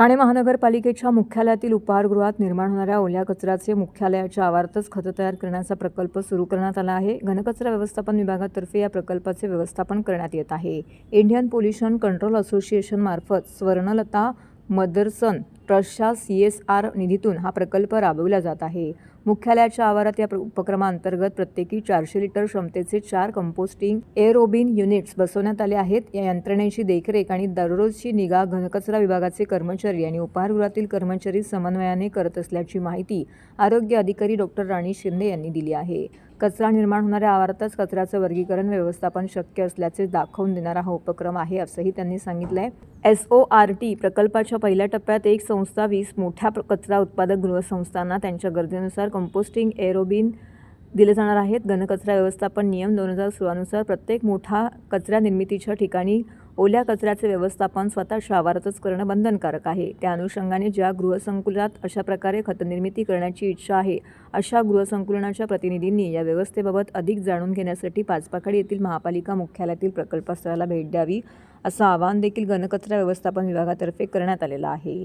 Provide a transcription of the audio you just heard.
ठाणे महानगरपालिकेच्या मुख्यालयातील उपहारगृहात निर्माण होणाऱ्या ओल्या कचऱ्याचे मुख्यालयाच्या आवारातच खतं तयार करण्याचा प्रकल्प सुरू करण्यात आला आहे. घनकचरा व्यवस्थापन विभागातर्फे या प्रकल्पाचे व्यवस्थापन करण्यात येत आहे. इंडियन पोल्युशन कंट्रोल असोसिएशन मार्फत स्वर्णलता मदरसन ट्रस्टच्या सी एस आर निधीतून हा प्रकल्प राबविला जात आहे. मुख्यालयाच्या आवारात या प्र- प्रत्येकी चारशे लिटर क्षमतेचे चार कंपोस्टिंग एरोबिन युनिट्स बसवण्यात आले आहेत. या यंत्रणेची देखरेख आणि दररोजची निगा घनकचरा विभागाचे कर्मचारी आणि उपहारगृहातील कर्मचारी समन्वयाने करत असल्याची माहिती आरोग्य अधिकारी डॉक्टर राणी शिंदे यांनी दिली आहे. कचरा निर्माण होणाऱ्या आवारातच कचऱ्याचं वर्गीकरण व्यवस्थापन शक्य असल्याचे दाखवून देणारा हा उपक्रम आहे असंही त्यांनी सांगितलं आहे एस ओ आर टी प्रकल्पाच्या पहिल्या टप्प्यात एक संस्था वीस मोठ्या कचरा उत्पादक गृहसंस्थांना त्यांच्या गरजेनुसार कंपोस्टिंग एरोबिन दिले जाणार आहेत. घनकचरा व्यवस्थापन नियम दोन हजार सोळानुसार प्रत्येक मोठा कचरा निर्मितीच्या ठिकाणी ओल्या कचऱ्याचे व्यवस्थापन स्वतः आवारातच करणं बंधनकारक आहे. त्या अनुषंगाने ज्या गृहसंकुलात अशा प्रकारे खतनिर्मिती करण्याची इच्छा आहे अशा गृहसंकुलनाच्या प्रतिनिधींनी या व्यवस्थेबाबत अधिक जाणून घेण्यासाठी पाचपाखाडी येथील महापालिका मुख्यालयातील प्रकल्पस्थळाला भेट द्यावी असं आवाहन देखील घनकचरा व्यवस्थापन विभागातर्फे करण्यात आलेलं आहे.